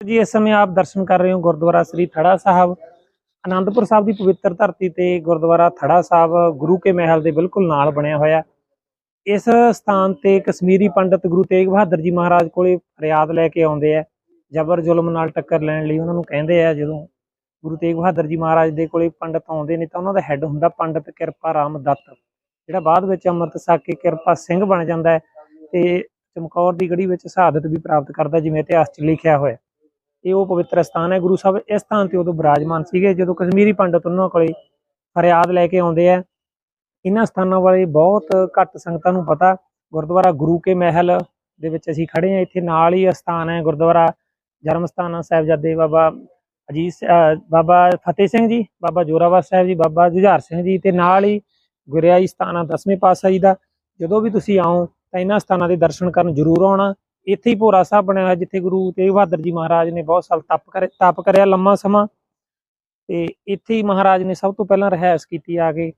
ਜੀ, ਇਸ ਸਮੇਂ ਆਪ ਦਰਸ਼ਨ ਕਰ ਰਹੇ ਹੋ ਗੁਰਦੁਆਰਾ ਸ੍ਰੀ ਥੜਾ ਸਾਹਿਬ। ਆਨੰਦਪੁਰ ਸਾਹਿਬ ਦੀ ਪਵਿੱਤਰ ਧਰਤੀ ਤੇ ਗੁਰਦੁਆਰਾ ਥੜਾ ਸਾਹਿਬ ਗੁਰੂ ਕੇ ਮਹਿਲ ਦੇ ਬਿਲਕੁਲ ਨਾਲ ਬਣਿਆ ਹੋਇਆ। ਇਸ ਸਥਾਨ ਤੇ ਕਸ਼ਮੀਰੀ ਪੰਡਤ ਗੁਰੂ ਤੇਗ ਬਹਾਦਰ ਜੀ ਮਹਾਰਾਜ ਕੋਲੇ ਫਰਿਆਦ ਲੈ ਕੇ ਆਉਂਦੇ ਆ। ਜ਼ਬਰ ਜ਼ੁਲਮ ਨਾਲ ਟੱਕਰ ਲੈਣ ਲਈ ਉਹਨਾਂ ਨੂੰ ਕਹਿੰਦੇ ਆ, ਜਦੋਂ ਗੁਰੂ ਤੇਗ ਬਹਾਦਰ ਜੀ ਮਹਾਰਾਜ ਦੇ ਕੋਲੇ ਪੰਡਤ ਆਉਂਦੇ ਨੇ ਤਾਂ ਉਹਨਾਂ ਦਾ ਹੈੱਡ ਹੁੰਦਾ ਪੰਡਤ ਕਿਰਪਾ ਰਾਮ ਦੱਤ, ਜਿਹੜਾ ਬਾਅਦ ਵਿੱਚ ਅੰਮ੍ਰਿਤ ਛਕ ਕੇ ਕਿਰਪਾ ਸਿੰਘ ਬਣ ਜਾਂਦਾ ਹੈ ਤੇ ਚਮਕੌਰ ਦੀ ਗੜੀ ਵਿੱਚ ਸ਼ਹਾਦਤ ਵੀ ਪ੍ਰਾਪਤ ਕਰਦਾ, ਜਿਵੇਂ ਇਤਿਹਾਸ 'ਚ ਲਿਖਿਆ ਹੋਇਆ। ਇਹ ਉਹ ਪਵਿੱਤਰ ਸਥਾਨ ਹੈ, ਗੁਰੂ ਸਾਹਿਬ, ਇਸ ਸਥਾਨ ਤੇ ਉਦੋਂ ਬਿਰਾਜਮਾਨ ਸੀਗੇ, ਜਦੋਂ ਕਸ਼ਮੀਰੀ ਪੰਡਤ ਉਹਨਾਂ ਕੋਲੇ ਫਰਿਆਦ ਲੈ ਕੇ ਆਉਂਦੇ ਆ। ਇਹਨਾਂ ਸਥਾਨਾਂ ਬਾਰੇ ਬਹੁਤ ਘੱਟ ਸੰਗਤਾਂ ਨੂੰ ਪਤਾ, ਗੁਰਦੁਆਰਾ ਗੁਰੂ ਕੇ ਮਹਿਲ ਦੇ ਵਿੱਚ ਅਸੀਂ ਖੜੇ ਹਾਂ, ਇੱਥੇ ਨਾਲ ਹੀ ਅਸਥਾਨ ਹੈ, ਗੁਰਦੁਆਰਾ ਜਨਮ ਸਥਾਨ ਸਾਹਿਬਜ਼ਾਦੇ ਬਾਬਾ ਅਜੀਤ ਬਾਬਾ ਫਤਿਹ ਸਿੰਘ ਜੀ, ਬਾਬਾ ਜੋਰਾਵਰ ਸਾਹਿਬ ਜੀ, ਬਾਬਾ ਜੁਝਾਰ ਸਿੰਘ ਜੀ ਤੇ ਨਾਲ ਹੀ ਗੁਰਿਆਈ ਸਥਾਨ ਆ ਦਸਵੇਂ ਪਾਤਸ਼ਾਹ ਜੀ ਦਾ। ਜਦੋਂ ਵੀ ਤੁਸੀਂ ਆਓ ਤਾਂ ਇਹਨਾਂ ਸਥਾਨਾਂ ਦੇ ਦਰਸ਼ਨ ਕਰਨ ਜ਼ਰੂਰ ਆਉਣਾ। ਇੱਥੇ ਹੀ ਭੋਰਾ ਸਾਹਿਬ ਬਣਿਆ ਹੋਇਆ ਜਿੱਥੇ ਗੁਰੂ ਤੇਗ ਬਹਾਦਰ ਜੀ ਮਹਾਰਾਜ ਨੇ ਬਹੁਤ ਸਾਲ ਤਪ ਕਰੇ ਤਪ ਕਰਿਆ ਲੰਮਾ ਸਮਾਂ। ਤੇ ਇੱਥੇ ਹੀ ਮਹਾਰਾਜ ਨੇ ਸਭ ਤੋਂ ਪਹਿਲਾਂ ਰਹਿائش ਕੀਤੀ ਆ ਕੇ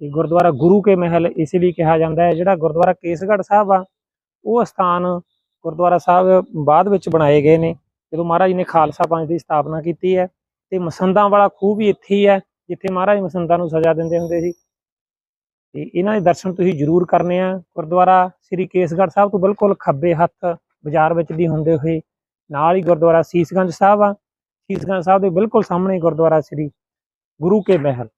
ਇਹ ਗੁਰਦੁਆਰਾ ਗੁਰੂ ਕੇ ਮਹਿਲ ਇਸ ਲਈ ਕਿਹਾ ਜਾਂਦਾ ਹੈ, ਜਿਹੜਾ ਗੁਰਦੁਆਰਾ ਕੇਸਗੜ੍ਹ ਸਾਹਿਬ ਆ, ਉਹ ਸਥਾਨ ਗੁਰਦੁਆਰਾ ਸਾਹਿਬ ਬਾਅਦ ਵਿੱਚ ਬਣਾਏ ਗਏ ਨੇ, ਜਦੋਂ ਮਹਾਰਾਜ ਨੇ ਖਾਲਸਾ ਪੰਜ ਦੀ ਸਥਾਪਨਾ ਕੀਤੀ ਹੈ। ਤੇ ਮਸੰਦਾਂ ਵਾਲਾ ਖੂਹ ਵੀ ਇੱਥੇ ਹੀ ਹੈ, ਜਿੱਥੇ ਮਹਾਰਾਜ ਮਸੰਦਾਂ ਨੂੰ ਸਜ਼ਾ ਦਿੰਦੇ ਹੁੰਦੇ ਸੀ। ਤੇ ਇਹਨਾਂ ਦੇ ਦਰਸ਼ਨ ਤੁਸੀਂ ਜ਼ਰੂਰ ਕਰਨੇ ਆ। ਗੁਰਦੁਆਰਾ ਸ੍ਰੀ ਕੇਸਗੜ੍ਹ ਸਾਹਿਬ ਤੋਂ ਬਿਲਕੁਲ ਖੱਬੇ ਹੱਥ ਬਾਜ਼ਾਰ ਵਿੱਚ ਦੀ ਹੁੰਦੇ ਹੋਏ ਨਾਲ ਹੀ ਗੁਰਦੁਆਰਾ ਸੀਸਗੰਜ ਸਾਹਿਬ ਆ। ਸੀਸਗੰਜ ਸਾਹਿਬ ਦੇ ਬਿਲਕੁਲ ਸਾਹਮਣੇ ਗੁਰਦੁਆਰਾ ਸ੍ਰੀ ਗੁਰੂ ਕੇ ਮਹਿਲ।